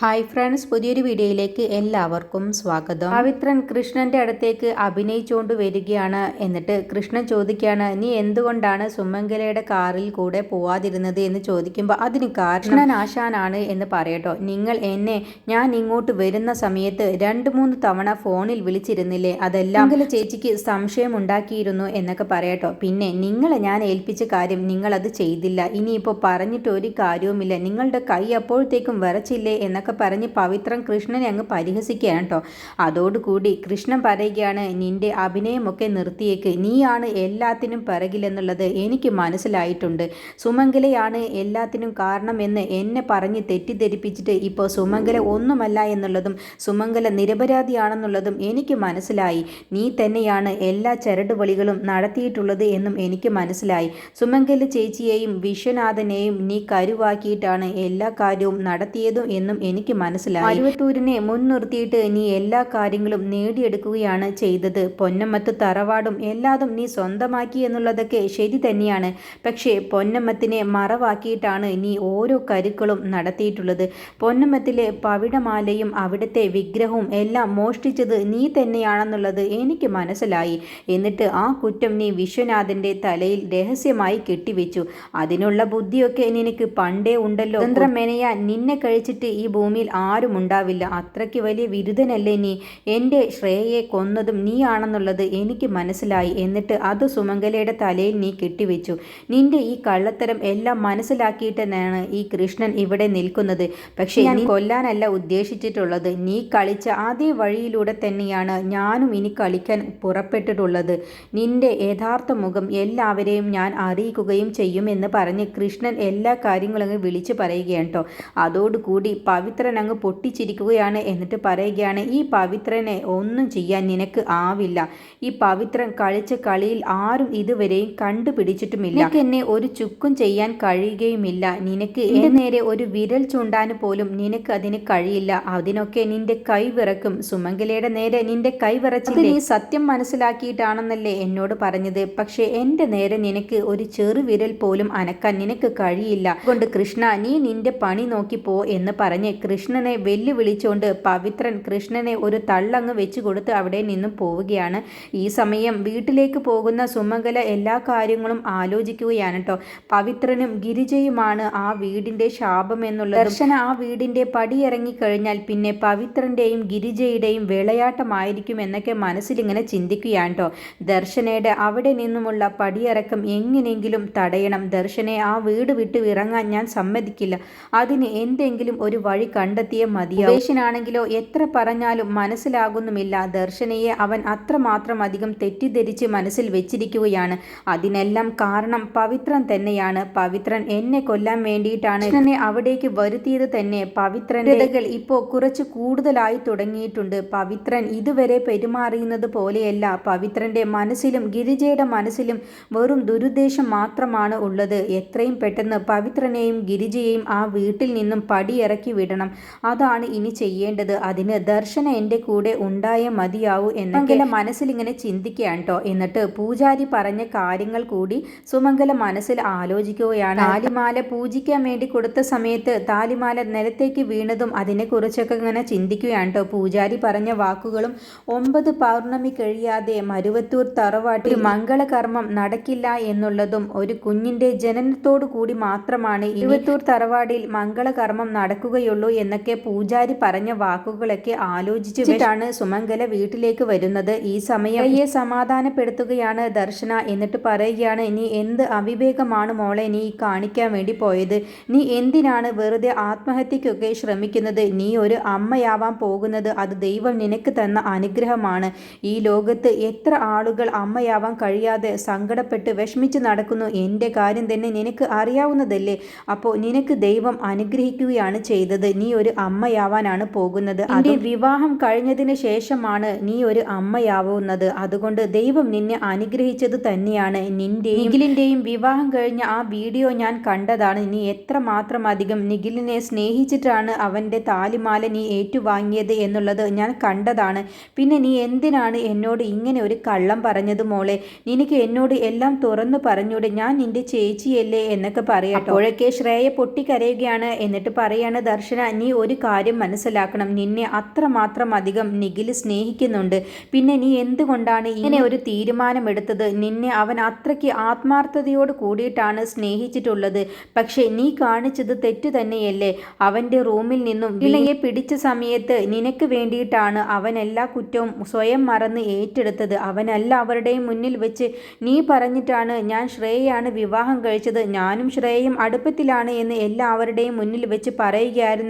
Hi friends പുതിയൊരു വീഡിയോയിലേക്ക് എല്ലാവർക്കും സ്വാഗതം. പവിത്രൻ കൃഷ്ണന്റെ അടുത്തേക്ക് അഭിനയിച്ചുകൊണ്ട് വരികയാണ്. എന്നിട്ട് കൃഷ്ണൻ ചോദിക്കുകയാണ് നീ എന്തുകൊണ്ടാണ് സുമംഗലയുടെ കാറിൽ കൂടെ പോവാതിരുന്നത്? എന്ന് ചോദിക്കുമ്പോൾ അതിന് കാരണം ആശാനാണ് എന്ന് പറയട്ടോ. നിങ്ങൾ എന്നെ ഞാൻ ഇങ്ങോട്ട് വരുന്ന സമയത്ത് രണ്ട് മൂന്ന് തവണ ഫോണിൽ വിളിച്ചിരുന്നില്ലേ? അതെല്ലാം ചേച്ചിക്ക് സംശയം ഉണ്ടാക്കിയിരുന്നു എന്നൊക്കെ പറയട്ടോ. പിന്നെ നിങ്ങളെ ഞാൻ ഏൽപ്പിച്ച കാര്യം നിങ്ങൾ അത് ചെയ്തില്ല. ഇനിയിപ്പോൾ പറഞ്ഞിട്ട് ഒരു കാര്യവുമില്ല. നിങ്ങളുടെ കൈ അപ്പോഴത്തേക്കും വരച്ചില്ലേ? എന്നൊക്കെ പറഞ്ഞ് പവിത്രൻ കൃഷ്ണനെ അങ്ങ് പരിഹസിക്കുകയാണ് കേട്ടോ. അതോടുകൂടി കൃഷ്ണൻ പറയുകയാണ് നിന്റെ അഭിനയമൊക്കെ നിർത്തിയേക്ക്. നീയാണ് എല്ലാത്തിനും പിറകിലെന്നുള്ളത് എനിക്ക് മനസ്സിലായിട്ടുണ്ട്. സുമംഗലയാണ് എല്ലാത്തിനും കാരണം എന്ന് എന്നെ പറഞ്ഞ് തെറ്റിദ്ധരിപ്പിച്ചിട്ട് ഇപ്പോൾ സുമംഗല ഒന്നുമല്ല എന്നുള്ളതും സുമംഗല നിരപരാധിയാണെന്നുള്ളതും എനിക്ക് മനസ്സിലായി. നീ തന്നെയാണ് എല്ലാ ചരടുവളികളും നടത്തിയിട്ടുള്ളത് എന്നും എനിക്ക് മനസ്സിലായി. സുമംഗല ചേച്ചിയെയും വിശ്വനാഥനെയും നീ കരുവാക്കിയിട്ടാണ് എല്ലാ കാര്യവും നടത്തിയതും എന്നും എനിക്ക് മനസ്സിലായി. അരുവത്തൂരിനെ മുൻനിർത്തിയിട്ട് നീ എല്ലാ കാര്യങ്ങളും നേടിയെടുക്കുകയാണ് ചെയ്തത്. പൊന്നമ്മത്ത് തറവാടും എല്ലാതും നീ സ്വന്തമാക്കി എന്നുള്ളതൊക്കെ ശരി തന്നെയാണ്. പക്ഷേ പൊന്നമ്മത്തിനെ മറവാക്കിയിട്ടാണ് നീ ഓരോ കരുക്കളും നടത്തിയിട്ടുള്ളത്. പൊന്നമ്മത്തിലെ പവിടമാലയും അവിടുത്തെ വിഗ്രഹവും എല്ലാം മോഷ്ടിച്ചത് നീ തന്നെയാണെന്നുള്ളത് എനിക്ക് മനസ്സിലായി. എന്നിട്ട് ആ കുറ്റം നീ വിശ്വനാഥന്റെ തലയിൽ രഹസ്യമായി കെട്ടിവെച്ചു. അതിനുള്ള ബുദ്ധിയൊക്കെ നിനക്ക് പണ്ടേ ഉണ്ടല്ലോ. മെനയാൻ നിന്നെ കഴിച്ചിട്ട് ഈ ഭൂമിയിൽ ആരും ഉണ്ടാവില്ല. അത്രയ്ക്ക് വലിയ വിരുദ്ധനല്ലേ നീ? എന്റെ ശ്രേയയെ കൊന്നതും നീയാണെന്നുള്ളത് എനിക്ക് മനസ്സിലായി. എന്നിട്ട് അത് സുമംഗലയുടെ തലയിൽ നീ കെട്ടിവെച്ചു. നിന്റെ ഈ കള്ളത്തരം എല്ലാം മനസ്സിലാക്കിയിട്ടെന്നാണ് ഈ കൃഷ്ണൻ ഇവിടെ നിൽക്കുന്നത്. പക്ഷേ ഞാൻ കൊല്ലാനല്ല ഉദ്ദേശിച്ചിട്ടുള്ളത്. നീ കളിച്ച അതേ വഴിയിലൂടെ തന്നെയാണ് ഞാനും ഇനി കളിക്കാൻ പുറപ്പെട്ടിട്ടുള്ളത്. നിന്റെ യഥാർത്ഥ മുഖം എല്ലാവരെയും ഞാൻ അറിയിക്കുകയും ചെയ്യുമെന്ന് പറഞ്ഞ് കൃഷ്ണൻ എല്ലാ കാര്യങ്ങളും വിളിച്ചു പറയുകയാണ് കേട്ടോ. അതോടുകൂടി പവിത്രൻ അങ്ങ് പൊട്ടിച്ചിരിക്കുകയാണ് എന്നിട്ട് പറയുകയാണ് ഈ പവിത്രനെ ഒന്നും ചെയ്യാൻ നിനക്ക് ആവില്ല. ഈ പവിത്രൻ കളിച്ച കളിയിൽ ആരും ഇതുവരെയും കണ്ടുപിടിച്ചിട്ടുമില്ല. നിനക്ക് എന്നെ ഒരു ചുക്കും ചെയ്യാൻ കഴിയുകയുമില്ല. നിനക്ക് എന്റെ നേരെ ഒരു വിരൽ ചൂണ്ടാൻ പോലും നിനക്ക് അതിന് കഴിയില്ല. അതിനൊക്കെ നിന്റെ കൈ വിറക്കും. സുമംഗലയുടെ നേരെ നിന്റെ കൈ വിറച്ചില്ലേ? നീ സത്യം മനസ്സിലാക്കിയിട്ടാണെന്നല്ലേ എന്നോട് പറഞ്ഞത്. പക്ഷേ എന്റെ നേരെ നിനക്ക് ഒരു ചെറു വിരൽ പോലും അനക്കാൻ നിനക്ക് കഴിയില്ല. കൊണ്ട് കൃഷ്ണ നീ നിന്റെ പണി നോക്കി പോ എന്ന് പറഞ്ഞ് കൃഷ്ണനെ വെല്ലുവിളിച്ചുകൊണ്ട് പവിത്രൻ കൃഷ്ണനെ ഒരു തള്ളങ്ങ് വെച്ച് കൊടുത്ത് അവിടെ നിന്നും പോവുകയാണ്. ഈ സമയം വീട്ടിലേക്ക് പോകുന്ന സുമംഗല എല്ലാ കാര്യങ്ങളും ആലോചിക്കുകയാണ് കേട്ടോ പവിത്രനും ഗിരിജയുമാണ് ആ വീടിന്റെ ശാപം എന്നുള്ളത്. ദർശന ആ വീടിന്റെ പടിയിറങ്ങിക്കഴിഞ്ഞാൽ പിന്നെ പവിത്രന്റെയും ഗിരിജയുടെയും വിളയാട്ടമായിരിക്കും എന്നൊക്കെ മനസ്സിലിങ്ങനെ ചിന്തിക്കുകയാണ് കേട്ടോ ദർശനയുടെ അവിടെ നിന്നുമുള്ള പടിയിറക്കം എങ്ങനെയെങ്കിലും തടയണം. ദർശനെ ആ വീട് വിട്ട് ഇറങ്ങാൻ ഞാൻ സമ്മതിക്കില്ല. അതിന് എന്തെങ്കിലും ഒരു വഴി കണ്ടെത്തിയേ മതിയാവും. ഉപേഷനാണെങ്കിലോ എത്ര പറഞ്ഞാലും മനസ്സിലാകുന്നുമില്ല. ദർശനയെ അവൻ അത്രമാത്രം അധികം തെറ്റിദ്ധരിച്ച് മനസ്സിൽ വെച്ചിരിക്കുകയാണ്. അതിനെല്ലാം കാരണം പവിത്രൻ തന്നെയാണ്. പവിത്രൻ എന്നെ കൊല്ലാൻ വേണ്ടിയിട്ടാണ് കൃഷ്ണനെ അവിടേക്ക് വരുത്തിയത് തന്നെ. പവിത്രന്റെ ഇപ്പോൾ കുറച്ച് കൂടുതലായി തുടങ്ങിയിട്ടുണ്ട്. പവിത്രൻ ഇതുവരെ പെരുമാറിയുന്നത് പോലെയല്ല. പവിത്രന്റെ മനസ്സിലും ഗിരിജയുടെ മനസ്സിലും വെറും ദുരുദ്ദേശം മാത്രമാണ് ഉള്ളത്. എത്രയും പെട്ടെന്ന് പവിത്രനെയും ഗിരിജയെയും ആ വീട്ടിൽ നിന്നും പടിയിറക്കി വിടണം. അതാണ് ഇനി ചെയ്യേണ്ടത്. അതിന് ദർശന എന്റെ കൂടെ ഉണ്ടായ മതിയാവൂ എന്നെങ്കിലും മനസ്സിലിങ്ങനെ ചിന്തിക്കുകയാണ് കേട്ടോ എന്നിട്ട് പൂജാരി പറഞ്ഞ കാര്യങ്ങൾ കൂടി സുമംഗല മനസ്സിൽ ആലോചിക്കുകയാണ്. താലിമാല പൂജിക്കാൻ വേണ്ടി കൊടുത്ത സമയത്ത് താലിമാല നിലത്തേക്ക് വീണതും അതിനെക്കുറിച്ചൊക്കെ ഇങ്ങനെ ചിന്തിക്കുകയാണ് കേട്ടോ പൂജാരി പറഞ്ഞ വാക്കുകളും ഒമ്പത് പൗർണമി കഴിയാതെ മരുവത്തൂർ തറവാട്ടിൽ മംഗളകർമ്മം നടക്കില്ല എന്നുള്ളതും ഒരു കുഞ്ഞിന്റെ ജനനത്തോടു കൂടി മാത്രമാണ് ഇരുവത്തൂർ തറവാടിൽ മംഗളകർമ്മം നടക്കുകയുള്ളൂ എന്നൊക്കെ പൂജാരി പറഞ്ഞ വാക്കുകളൊക്കെ ആലോചിച്ചിട്ടാണ് സുമംഗല വീട്ടിലേക്ക് വരുന്നത്. ഈ സമയം സമാധാനപ്പെടുത്തുകയാണ് ദർശന എന്നിട്ട് പറയുകയാണ് നീ എന്ത് അവിവേകമാണ് മോളെ നീ കാണിക്കാൻ വേണ്ടി പോയത്? നീ എന്തിനാണ് വെറുതെ ആത്മഹത്യക്കൊക്കെ ശ്രമിക്കുന്നത്? നീ ഒരു അമ്മയാവാൻ പോകുന്നത് അത് ദൈവം നിനക്ക് തന്ന അനുഗ്രഹമാണ്. ഈ ലോകത്ത് എത്ര ആളുകൾ അമ്മയാവാൻ കഴിയാതെ സങ്കടപ്പെട്ട് വിഷമിച്ച് നടക്കുന്നു? എന്റെ കാര്യം തന്നെ നിനക്ക് അറിയാവുന്നതല്ലേ? അപ്പോൾ നിനക്ക് ദൈവം അനുഗ്രഹിക്കുകയാണ് ചെയ്തത്. നീ ഒരു അമ്മയാവാനാണ് പോകുന്നത്. അതിന്റെ വിവാഹം കഴിഞ്ഞതിന് ശേഷമാണ് നീ ഒരു അമ്മയാവുന്നത്. അതുകൊണ്ട് ദൈവം നിന്നെ അനുഗ്രഹിച്ചത് തന്നെയാണ്. നിന്റെ നിഖിലിന്റെയും വിവാഹം കഴിഞ്ഞ ആ വീഡിയോ ഞാൻ കണ്ടതാണ്. നീ എത്ര മാത്രം അധികം നിഖിലിനെ സ്നേഹിച്ചിട്ടാണ് അവന്റെ താലിമാല നീ ഏറ്റുവാങ്ങിയത് എന്നുള്ളത് ഞാൻ കണ്ടതാണ്. പിന്നെ നീ എന്തിനാണ് എന്നോട് ഇങ്ങനെ ഒരു കള്ളം പറഞ്ഞത് മോളെ? നിനക്ക് എന്നോട് എല്ലാം തുറന്നു പറഞ്ഞൂടെ? ഞാൻ നിന്റെ ചേച്ചിയല്ലേ എന്നൊക്കെ പറയാം അപ്പോഴൊക്കെ ശ്രേയ പൊട്ടിക്കരയുകയാണ്. എന്നിട്ട് പറയാണ് ദർശന നീ ഒരു കാര്യം മനസ്സിലാക്കണം. നിന്നെ അത്രമാത്രം അധികം നിഖിൽ സ്നേഹിക്കുന്നുണ്ട്. പിന്നെ നീ എന്തുകൊണ്ടാണ് ഇങ്ങനെ ഒരു തീരുമാനമെടുത്തത്? നിന്നെ അവൻ അത്രയ്ക്ക് ആത്മാർത്ഥതയോട് കൂടിയിട്ടാണ് സ്നേഹിച്ചിട്ടുള്ളത്. പക്ഷേ നീ കാണിച്ചത് തെറ്റു തന്നെയല്ലേ. അവന്റെ റൂമിൽ നിന്നും വിളയെ പിടിച്ച സമയത്ത് നിനക്ക് വേണ്ടിയിട്ടാണ് അവൻ എല്ലാ കുറ്റവും സ്വയം മറന്ന് ഏറ്റെടുത്തത്. അവനല്ല അവരുടെയും മുന്നിൽ വെച്ച് നീ പറഞ്ഞിട്ടാണ് ഞാൻ ശ്രേയയാണ് വിവാഹം കഴിച്ചത്. ഞാനും ശ്രേയയും അടുപ്പത്തിലാണ് എന്ന് എല്ലാവരുടെയും മുന്നിൽ വെച്ച്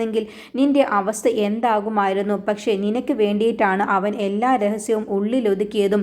പറയുകയായിരുന്നെങ്കിൽ നിന്റെ അവസ്ഥ എന്താകുമായിരുന്നു? പക്ഷേ നിനക്ക് വേണ്ടിയിട്ടാണ് അവൻ എല്ലാ രഹസ്യവും ഉള്ളിലൊതുക്കിയതും.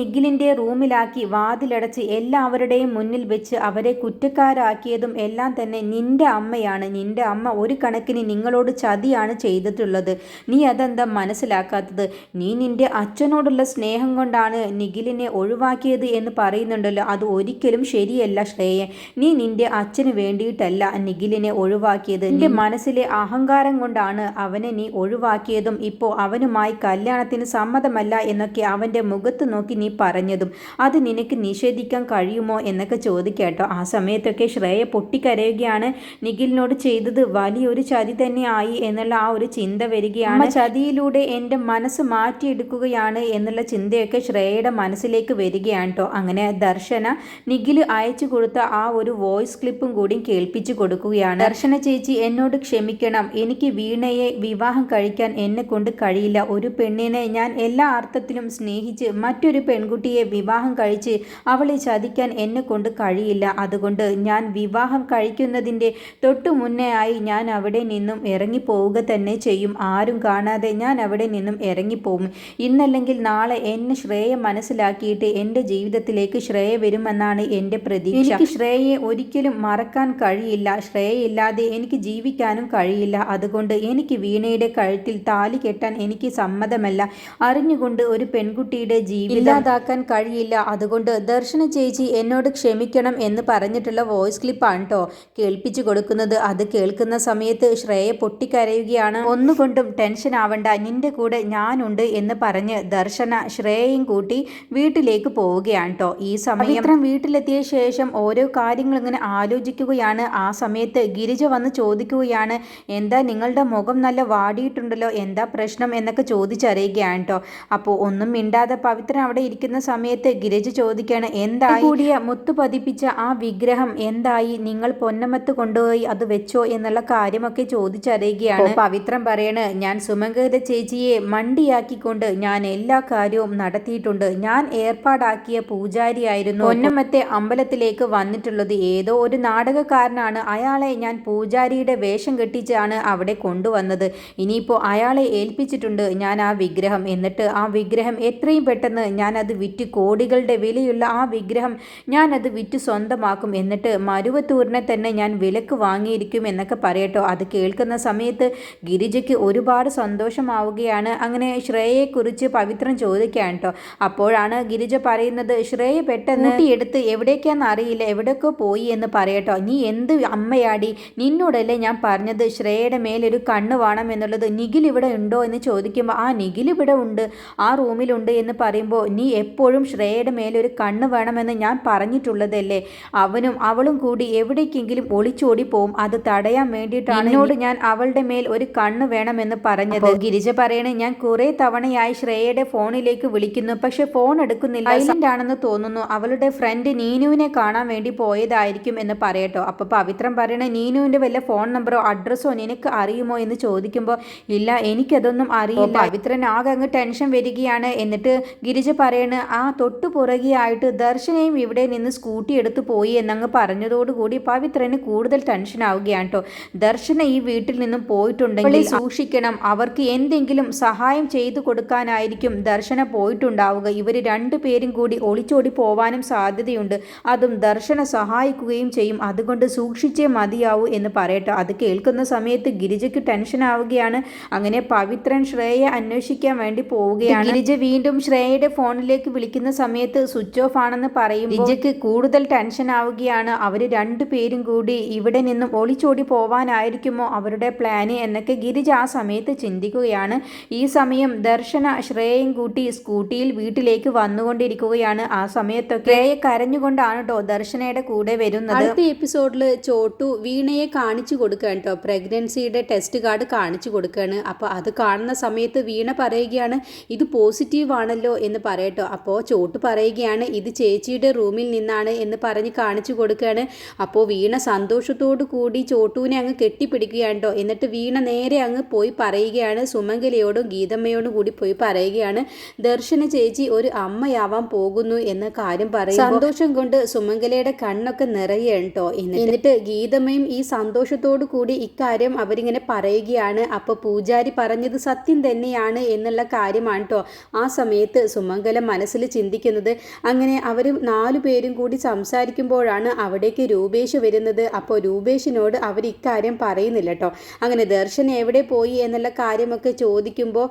നിഖിലിന്റെ റൂമിലാക്കി വാതിലടച്ച് എല്ലാവരുടെയും മുന്നിൽ വെച്ച് അവരെ കുറ്റക്കാരാക്കിയതും എല്ലാം തന്നെ നിന്റെ അമ്മയാണ്. നിന്റെ അമ്മ ഒരു കണക്കിന് നിങ്ങളോട് ചതിയാണ് ചെയ്തിട്ടുള്ളത്. നീ അതെന്താ മനസ്സിലാക്കാത്തത്? നീ നിന്റെ അച്ഛനോടുള്ള സ്നേഹം കൊണ്ടാണ് നിഖിലിനെ ഒഴിവാക്കിയത് എന്ന് പറയുന്നുണ്ടല്ലോ. അത് ഒരിക്കലും ശരിയല്ല ശ്രേയ. നീ നിന്റെ അച്ഛന് വേണ്ടിയിട്ടല്ല നിഖിലിനെ ഒഴിവാക്കിയത്. നിന്റെ മനസ്സിലെ അഹങ്കാരം കൊണ്ടാണ് അവനെ നീ ഒഴിവാക്കിയതും ഇപ്പോൾ അവനുമായി കല്യാണത്തിന് സമ്മതമല്ല എന്നൊക്കെ അവന്റെ മുഖത്ത് നോക്കി നീ പറഞ്ഞതും. അത് നിനക്ക് നിഷേധിക്കാൻ കഴിയുമോ എന്നൊക്കെ ചോദിക്കാട്ടോ. ആ സമയത്തൊക്കെ ശ്രേയ പൊട്ടിക്കരയുകയാണ്. നിഖിലിനോട് ചെയ്തത് വലിയൊരു ചതി തന്നെ ആയി എന്നുള്ള ആ ഒരു ചിന്ത വരികയാണ്. ചതിയിലൂടെ എന്റെ മനസ്സ് മാറ്റിയെടുക്കുകയാണ് എന്നുള്ള ചിന്തയൊക്കെ ശ്രേയയുടെ മനസ്സിലേക്ക് വരികയാണ് കേട്ടോ അങ്ങനെ ദർശന നിഖിൽ അയച്ചു കൊടുത്ത ആ ഒരു വോയിസ് ക്ലിപ്പും കൂടി കേൾപ്പിച്ചു കൊടുക്കുകയാണ്. ദർശന ചേച്ചി എന്നോട് ക്ഷമിക്കണം. എനിക്ക് വീണയെ വിവാഹം കഴിക്കാൻ എന്നെ കൊണ്ട് കഴിയില്ല. ഒരു പെണ്ണിനെ ഞാൻ എല്ലാ അർത്ഥത്തിലും സ്നേഹിച്ച് മറ്റൊരു പെൺകുട്ടിയെ വിവാഹം കഴിച്ച് അവളെ ചതിക്കാൻ എന്നെ കൊണ്ട് കഴിയില്ല. അതുകൊണ്ട് ഞാൻ വിവാഹം കഴിക്കുന്നതിന്റെ തൊട്ടു മുന്നേ ആയി ഞാൻ അവിടെ നിന്നും ഇറങ്ങിപ്പോവുക തന്നെ ചെയ്യും. ആരും കാണാതെ ഞാൻ അവിടെ നിന്നും ഇറങ്ങിപ്പോവും. ഇന്നല്ലെങ്കിൽ നാളെ എന്നെ ശ്രേയ മനസ്സിലാക്കിയിട്ട് എന്റെ ജീവിതത്തിലേക്ക് ശ്രേയ വരുമെന്നാണ് എന്റെ പ്രതീക്ഷ. എനിക്ക് ശ്രേയയെ ഒരിക്കലും മറക്കാൻ കഴിയില്ല. ശ്രേയയില്ലാതെ എനിക്ക് ജീവിക്കാനും കഴിയില്ല. അതുകൊണ്ട് എനിക്ക് വീണയുടെ കഴുത്തിൽ താലി കെട്ടാൻ എനിക്ക് സമ്മതമല്ല. അറിഞ്ഞുകൊണ്ട് ഒരു പെൺകുട്ടിയുടെ ജീവിതം ഇല്ലാതാക്കാൻ കഴിയില്ല. അതുകൊണ്ട് ദർശന ചേച്ചി എന്നോട് ക്ഷമിക്കണം എന്ന് പറഞ്ഞിട്ടുള്ള വോയിസ് ക്ലിപ്പാണ് കേട്ടോ കേൾപ്പിച്ചു കൊടുക്കുന്നത്. അത് കേൾക്കുന്ന സമയത്ത് ശ്രേയ പൊട്ടിക്കരയുകയാണ്. ഒന്നുകൊണ്ടും ടെൻഷൻ ആവണ്ട. നിന്റെ കൂടെ ഞാനുണ്ട് എന്ന് പറഞ്ഞ് ദർശന ശ്രേയയും കൂട്ടി വീട്ടിലേക്ക് പോവുകയാണ് കേട്ടോ ഈ സമയം വീട്ടിലെത്തിയ ശേഷം ഓരോ കാര്യങ്ങൾ ഇങ്ങനെ ആലോചിക്കുകയാണ്. ആ സമയത്ത് ഗിരിജ വന്ന് ചോദിക്കുകയാണ് എന്താ നിങ്ങളുടെ മുഖം നല്ല വാടിയിട്ടുണ്ടല്ലോ? എന്താ പ്രശ്നം എന്നൊക്കെ ചോദിച്ചറിയുകയാണ് കേട്ടോ അപ്പോൾ ഒന്നും മിണ്ടാതെ പവിത്രൻ അവിടെ ഇരിക്കുന്ന സമയത്ത് ഗിരിജ ചോദിക്കുകയാണ് എന്തായി? കൂടിയ മുത്തു പതിപ്പിച്ച ആ വിഗ്രഹം എന്തായി? നിങ്ങൾ പൊന്നമത്ത് കൊണ്ടുപോയി അത് വെച്ചോ? എന്നുള്ള കാര്യമൊക്കെ ചോദിച്ചറിയുകയാണ്. പവിത്രം പറയണ് ഞാൻ സുമംഗത ചേച്ചിയെ മണ്ടിയാക്കിക്കൊണ്ട് ഞാൻ എല്ലാ കാര്യവും നടത്തിയിട്ടുണ്ട്. ഞാൻ ഏർപ്പാടാക്കിയ പൂജാരിയായിരുന്നു. പൊന്നമത്തെ അമ്പലത്തിലേക്ക് വന്നിട്ടുള്ളത് ഏതോ ഒരു നാടകക്കാരനാണ്. അയാളെ ഞാൻ പൂജാരിയുടെ വേഷം കെട്ടിച്ചാണ് അവിടെ കൊണ്ടുവന്നത്. ഇനിയിപ്പോൾ അയാളെ ഏൽപ്പിച്ചിട്ടുണ്ട് ഞാൻ ആ വിഗ്രഹം. എന്നിട്ട് ആ വിഗ്രഹം എത്രയും പെട്ടെന്ന് ഞാനത് വിറ്റ് കോടികളുടെ വിലയുള്ള ആ വിഗ്രഹം ഞാനത് വിറ്റ് സ്വന്തമാക്കും. എന്നിട്ട് മരുവത്തൂരിനെ തന്നെ ഞാൻ വിലക്ക് വാങ്ങിയിരിക്കും എന്നൊക്കെ പറയട്ടോ. അത് കേൾക്കുന്ന സമയത്ത് ഗിരിജയ്ക്ക് ഒരുപാട് സന്തോഷമാവുകയാണ്. അങ്ങനെ ശ്രേയയെക്കുറിച്ച് പവിത്രം ചോദിക്കുകയാണ് കേട്ടോ അപ്പോഴാണ് ഗിരിജ പറയുന്നത് ശ്രേയ പെട്ടെന്ന് എടുത്ത് എവിടേക്കാന്ന് അറിയില്ല. എവിടെയൊക്കെ പോയി എന്ന് പറയട്ടോ. നീ എന്ത് അമ്മയാടി? നിന്നോടല്ലേ ഞാൻ പറഞ്ഞത്. ശ്രേയയുടെ മേലൊരു കണ്ണ് വേണം എന്നുള്ളത് നിഖിൽ ഇവിടെ ഉണ്ടോ എന്ന് ചോദിക്കുമ്പോൾ ആ നിഖിൽ ഇവിടെ ഉണ്ട് ആ റൂമിലുണ്ട് എന്ന് പറയുമ്പോൾ നീ എപ്പോഴും ശ്രേയയുടെ മേലൊരു കണ്ണ് വേണമെന്ന് ഞാൻ പറഞ്ഞിട്ടുള്ളതല്ലേ? അവനും അവളും കൂടി എവിടേക്കെങ്കിലും ഒളിച്ചോടി പോവും. അത് തടയാൻ വേണ്ടിയിട്ടാണ് എന്നോട് ഞാൻ അവളുടെ മേൽ ഒരു കണ്ണ് വേണമെന്ന് പറഞ്ഞത്. ഗിരിജ പറയണേ ഞാൻ കുറെ തവണയായി ശ്രേയയുടെ ഫോണിലേക്ക് വിളിക്കുന്നു പക്ഷെ ഫോൺ എടുക്കുന്നില്ല. സൈലന്റ് ആണെന്ന് തോന്നുന്നു. അവളുടെ ഫ്രണ്ട് നീനുവിനെ കാണാൻ വേണ്ടി പോയതായിരിക്കും എന്ന് പറയട്ടോ. അപ്പൊ പവിത്രം പറയണേ നീനുവിന്റെ വല്ല ഫോൺ നമ്പറോ അഡ്രസ്സോ നിനക്ക് അറിയുമോ എന്ന് ചോദിക്കുമ്പോൾ ഇല്ല എനിക്കതൊന്നും അറിയില്ല. പവിത്രൻ ആകെ അങ്ങ് ടെൻഷൻ വരികയാണ്. എന്നിട്ട് ഗിരിജ പറയണ് ആ തൊട്ടു പുറകെയായിട്ട് ദർശനയും ഇവിടെ നിന്ന് സ്കൂട്ടി എടുത്തു പോയി എന്നങ്ങ് പറഞ്ഞതോടുകൂടി പവിത്രന് കൂടുതൽ ടെൻഷൻ ആവുകയാണ് കേട്ടോ ദർശന ഈ വീട്ടിൽ നിന്നും പോയിട്ടുണ്ടെങ്കിൽ സൂക്ഷിക്കണം. അവർക്ക് എന്തെങ്കിലും സഹായം ചെയ്തു കൊടുക്കാനായിരിക്കും ദർശന പോയിട്ടുണ്ടാവുക. ഇവർ രണ്ടുപേരും കൂടി ഒളിച്ചോടി പോവാനും സാധ്യതയുണ്ട്. അതും ദർശന സഹായിക്കുകയും ചെയ്യും. അതുകൊണ്ട് സൂക്ഷിച്ചേ മതിയാവൂ എന്ന് പറയട്ടെ. അത് കേൾക്കുന്ന സമയത്ത് ഗിരിജയ്ക്ക് ടെൻഷൻ ആവുകയാണ്. അങ്ങനെ പവിത്രൻ ശ്രേയെ അന്വേഷിക്കാൻ വേണ്ടി പോവുകയാണ്. ഗിരിജ വീണ്ടും ശ്രേയയുടെ ഫോണിലേക്ക് വിളിക്കുന്ന സമയത്ത് സ്വിച്ച് ഓഫ് ആണെന്ന് പറയും ഗിരിജയ്ക്ക് കൂടുതൽ ടെൻഷൻ ആവുകയാണ്. അവർ രണ്ടുപേരും കൂടി ഇവിടെ നിന്നും ഒളിച്ചോടി പോവാനായിരിക്കുമോ അവരുടെ പ്ലാന് എന്നൊക്കെ ഗിരിജ ആ സമയത്ത് ചിന്തിക്കുകയാണ്. ഈ സമയം ദർശന ശ്രേയയും കൂട്ടി സ്കൂട്ടിയിൽ വീട്ടിലേക്ക് വന്നുകൊണ്ടിരിക്കുകയാണ്. ആ സമയത്തൊക്കെ ശ്രേയ കരഞ്ഞുകൊണ്ടാണ് കേട്ടോ ദർശനയുടെ കൂടെ വരുന്നത്. അടുത്ത എപ്പിസോഡിൽ ചോട്ടു വീണയെ കാണിച്ചു കൊടുക്കുക കേട്ടോ പ്രഗ്നൻസി പ്രഗ്നൻസിയുടെ ടെസ്റ്റ് കാർഡ് കാണിച്ചു കൊടുക്കുകയാണ്. അപ്പോൾ അത് കാണുന്ന സമയത്ത് വീണ പറയുകയാണ് ഇത് പോസിറ്റീവ് ആണല്ലോ എന്ന് പറയട്ടോ. അപ്പോൾ ചോട്ട് പറയുകയാണ് ഇത് ചേച്ചിയുടെ റൂമിൽ നിന്നാണ് എന്ന് പറഞ്ഞ് കാണിച്ചു കൊടുക്കുകയാണ്. അപ്പോൾ വീണ സന്തോഷത്തോടു കൂടി ചോട്ടുവിനെ അങ്ങ് കെട്ടിപ്പിടിക്കുകയാണ്? കേട്ടോ എന്നിട്ട് വീണ നേരെ അങ്ങ് പോയി പറയുകയാണ് സുമംഗലയോടും ഗീതമ്മയോടും കൂടി പോയി പറയുകയാണ് ദർശന ചേച്ചി ഒരു അമ്മയാവാൻ പോകുന്നു എന്ന കാര്യം പറയും സന്തോഷം കൊണ്ട് സുമംഗലയുടെ കണ്ണൊക്കെ നിറയുകയാണ് കേട്ടോ എന്നിട്ട് ഗീതമ്മയും ഈ സന്തോഷത്തോടു കൂടി ഇക്കാര്യം അവരിങ്ങനെ പറയുകയാണ്. അപ്പോൾ പൂജാരി പറഞ്ഞത് സത്യം തന്നെയാണ് എന്നുള്ള കാര്യമാണ് കേട്ടോ ആ സമയത്ത് സുമംഗലം മനസ്സിൽ ചിന്തിക്കുന്നത്. അങ്ങനെ അവർ നാലു പേരും കൂടി സംസാരിക്കുമ്പോഴാണ് അവിടേക്ക് രൂപേഷ് വരുന്നത്. അപ്പോൾ രൂപേഷിനോട് അവർ ഇക്കാര്യം പറയുന്നില്ല കേട്ടോ അങ്ങനെ ദർശൻ എവിടെ പോയി എന്നുള്ള കാര്യമൊക്കെ ചോദിക്കുമ്പോൾ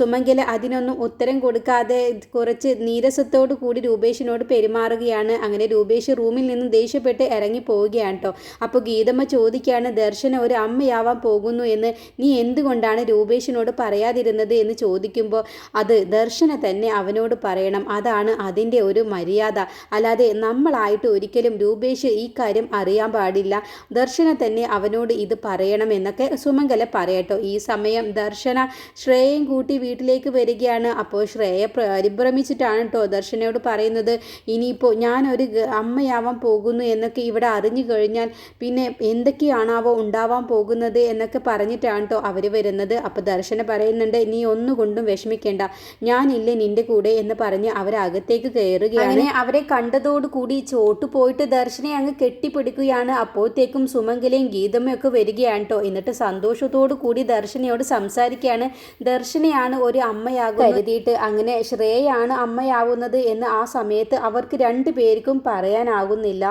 സുമംഗല അതിനൊന്നും ഉത്തരം കൊടുക്കാതെ കുറച്ച് നീരസത്തോടു കൂടി രൂപേഷിനോട് പെരുമാറുകയാണ്. അങ്ങനെ രൂപേഷ് റൂമിൽ നിന്ന് ദേഷ്യപ്പെട്ട് ഇറങ്ങി പോവുകയാണ് കേട്ടോ അപ്പോൾ ഗീതമ്മ ചോദിക്കുകയാണ് ദർശന ഒരു അമ്മയാവാൻ പോകുന്നു എന്ന് നീ എന്തുകൊണ്ടാണ് രൂപേഷിനോട് പറയാതിരുന്നത് എന്ന് ചോദിക്കുമ്പോൾ അത് ദർശന തന്നെ അവനോട് പറയണം. അതാണ് അതിന്റെ ഒരു മര്യാദ. അല്ലാതെ നമ്മളായിട്ട് ഒരിക്കലും രൂപേഷ് ഈ കാര്യം അറിയാൻ പാടില്ല. ദർശന തന്നെ അവനോട് ഇത് പറയണം എന്നൊക്കെ സുമംഗല പറയട്ടോ. ഈ സമയം ദർശന ശ്രേയയും കൂട്ടി വീട്ടിലേക്ക് വരികയാണ്. അപ്പോൾ ശ്രേയ പരിഭ്രമിച്ചിട്ടാണ് കേട്ടോ ദർശനയോട് പറയുന്നത്. ഇനിയിപ്പോൾ ഞാനൊരു അമ്മയാവാൻ പോകുന്നു എന്നൊക്കെ ഇവിടെ അറിഞ്ഞു കഴിഞ്ഞാൽ പിന്നെ എന്തൊക്കെയാണാവോ ഉണ്ടാവാൻ പോകുന്നത് എന്നൊക്കെ പറഞ്ഞിട്ടാണ് കേട്ടോ അവർ വരുന്നത്. അപ്പോൾ ദർശന പറയുന്നുണ്ട് നീ ഒന്നുകൊണ്ടും വിഷമിക്കേണ്ട. ഞാനില്ലേ നിന്റെ കൂടെ എന്ന് പറഞ്ഞ് അവരകത്തേക്ക് കയറുകയാണ്. അങ്ങനെ അവരെ കണ്ടതോടുകൂടി ചോട്ട് പോയിട്ട് ദർശനെ അങ്ങ് കെട്ടിപ്പിടിക്കുകയാണ്. അപ്പോഴത്തേക്കും സുമംഗലയും ഗീതമ്മയും ഒക്കെ വരികയാണ് കേട്ടോ എന്നിട്ട് സന്തോഷത്തോടു കൂടി ദർശനയോട് സംസാരിക്കുകയാണ്. ദർശനയാണ് ഒരു അമ്മയാകും കരുതിയിട്ട് അങ്ങനെ ശ്രേയാണ് അമ്മയാവുന്നത് എന്ന് ആ സമയത്ത് അവർക്ക് രണ്ടു പേർക്കും പറയാനാകുന്നില്ല